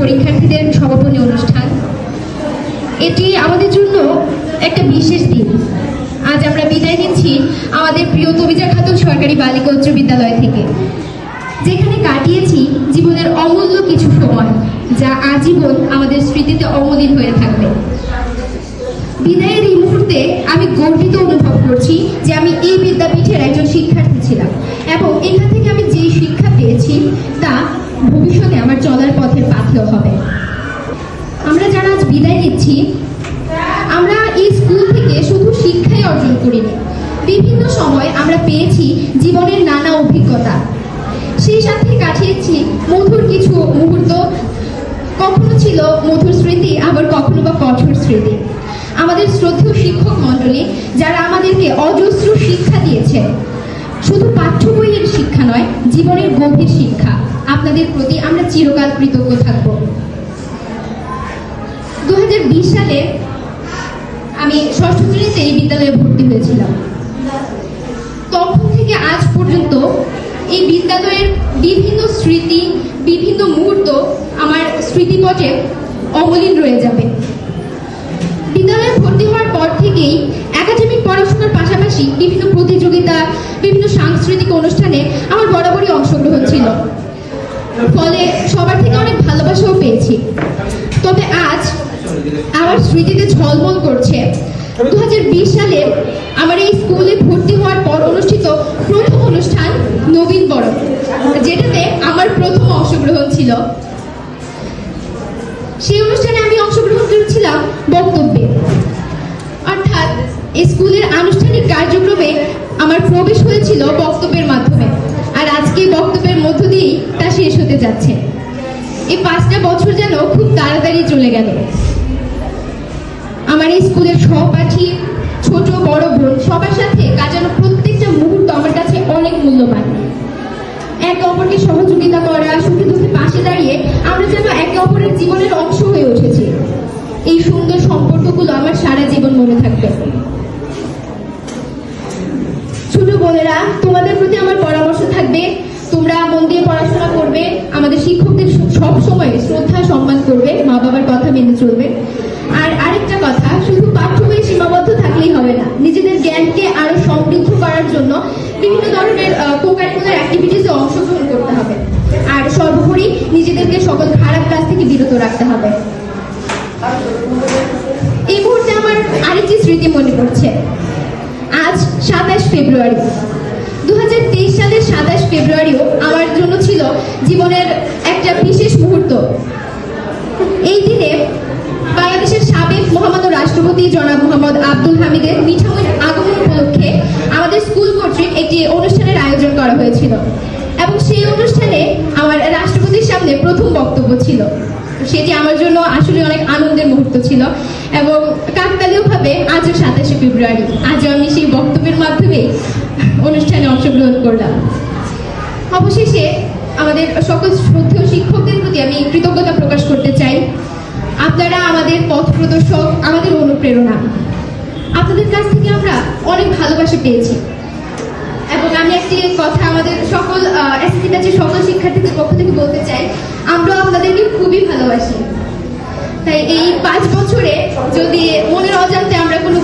পরীক্ষার্থীদের সমাপনী অনুষ্ঠান। এটি আমাদের জন্য একটা বিশেষ দিন। আজ আমরা বিদায় নিচ্ছি আমাদের প্রিয় তবিজা খাতুন সরকারি বালিকা উচ্চ বিদ্যালয় থেকে। যেখানে কাটিয়েছি জীবনের অমূল্য কিছু সময়, যা আজীবন আমাদের স্মৃতিতে অমলিন হয়ে থাকবে। বিদায়ের এই মুহূর্তে আমি গর্বিত অনুভব বিদায় নিচ্ছি। আমরা এই স্কুল থেকে শুধু শিক্ষাই অর্জন করিনি। বিভিন্ন সময় আমরা পেয়েছি জীবনের নানা অভিজ্ঞতা। সেই সাথে কাটিয়েছি মধুর কিছু মুহূর্ত। কখনো ছিল মধুর স্মৃতি, আবার কখনো বা কঠোর স্মৃতি। আমাদের শ্রদ্ধেয় শিক্ষক মণ্ডলী, যারা আমাদেরকে অজস্র শিক্ষা দিয়েছে শুধু পাঠ্য বইয়ের শিক্ষা নয়, জীবনের গভীর শিক্ষা। আপনাদের প্রতি আমরা চিরকাল কৃতজ্ঞ থাকব দু সালে আমি ষষ্ঠ শ্রেণীতে এই বিদ্যালয়ে ভর্তি হয়েছিলাম তখন থেকে আজ পর্যন্ত এই বিদ্যালয়ের বিভিন্ন স্মৃতি, বিভিন্ন মুহূর্ত আমার স্মৃতিপটে অমলিন রয়ে যাবে। বিদ্যালয়ে ভর্তি হওয়ার পর থেকেই একাডেমিক পড়াশোনার পাশাপাশি বিভিন্ন প্রতিযোগিতা, বিভিন্ন সাংস্কৃতিক অনুষ্ঠানে আমার বরাবরই অংশগ্রহণ ছিল। ফলে সবার থেকে অনেক ভালোবাসাও পেয়েছি। তবে আজ আমার স্মৃতিতে ঝলমল করছে দু হাজার বিশ সালে আমার এই স্কুলে ভর্তি হওয়ার পর অনুষ্ঠিত প্রথম অনুষ্ঠান নবীন বরণ, যেটাতে আমার প্রথম অংশগ্রহণ ছিল। সেই অনুষ্ঠানে আমি অংশগ্রহণ করেছিলাম বক্তব্যে। অর্থাৎ স্কুলের আনুষ্ঠানিক কার্যক্রমে আমার প্রবেশ হয়েছিল বক্তব্যের মাধ্যমে, আর আজকে বক্তব্যের মধ্য দিয়েই তা শেষ হতে যাচ্ছে। এই পাঁচটা বছর যেন খুব তাড়াতাড়ি চলে গেল। আমার এই স্কুলের সহপাঠী, ছোট, বড় বোন, সবার সাথে কাটানো প্রত্যেকটা মুহূর্ত আমার কাছে অনেক মূল্যবান। একে অপরকে সহযোগিতা করা, সুখে দুঃখে পাশে দাঁড়িয়ে আমরা যেন একে অপরের জীবনের অংশ হয়ে উঠেছি। এই সুন্দর সম্পর্কগুলো আমার সারা জীবন মনে থাকবে। ছোট বোনেরা, তোমাদের প্রতি আমার পরামর্শ থাকবে। তোমরা মন দিয়ে পড়াশোনা করবে। আমাদের শিক্ষকদের সব সময় শ্রদ্ধা, সম্মান করবে। মা বাবার কথা মেনে চলবে আর আরেকটা কথা শুধু পাঠ্য বইয়ে সীমাবদ্ধ থাকলেই হবে না নিজেদের জ্ঞানকে আরও সমৃদ্ধ করার জন্য বিভিন্ন ধরনের কোকারিকুলার অ্যাক্টিভিটিসে অংশগ্রহণ করতে হবে আর সর্বোপরি নিজেদেরকে সকল খারাপ কাজ থেকে বিরত রাখতে হবে। এই মুহূর্তে আমার আরেকটি স্মৃতি মনে পড়ছে। আজ সাতাশ ফেব্রুয়ারি। দু সালের সাতাশ ফেব্রুয়ারিও আমার জন্য ছিল জীবনের একটা বিশেষ মুহূর্ত। এই দিনে বাংলাদেশের সাবেক মহামান্য রাষ্ট্রপতি জনাব মোহাম্মদ আব্দুল হামিদের মিঠামইর আগমন উপলক্ষে আমাদের স্কুল কর্তৃক একটি অনুষ্ঠানের আয়োজন করা হয়েছিল। এবং সেই অনুষ্ঠানে আমার রাষ্ট্রপতির সামনে প্রথম বক্তব্য ছিল। সেটি আমার জন্য আসলে অনেক আনন্দের মুহূর্ত ছিল। এবং কাকতালীয়ভাবে আজও সাতাশে ফেব্রুয়ারি, আজও আমি সেই বক্তব্যের মাধ্যমে অনুষ্ঠানে অংশগ্রহণ করলাম। অবশেষে আমাদের সকল শ্রদ্ধেয় শিক্ষকদের প্রতি আমি কৃতজ্ঞতা প্রকাশ করতে চাই। আপনারা আমাদের পথ প্রদর্শক, আমাদের অনুপ্রেরণা। আপনাদের কাছ থেকে আমরা অনেক ভালোবাসা পেয়েছি। এবং আমি একটি কথা আমাদের সকল এসএসসি ব্যাচের সকল শিক্ষার্থীদের পক্ষ থেকে বলতে চাই আমরা আপনাদেরকে খুবই ভালোবাসি। তাই এই পাঁচ বছরে যদি মনের অজান্তে আমরা কোনো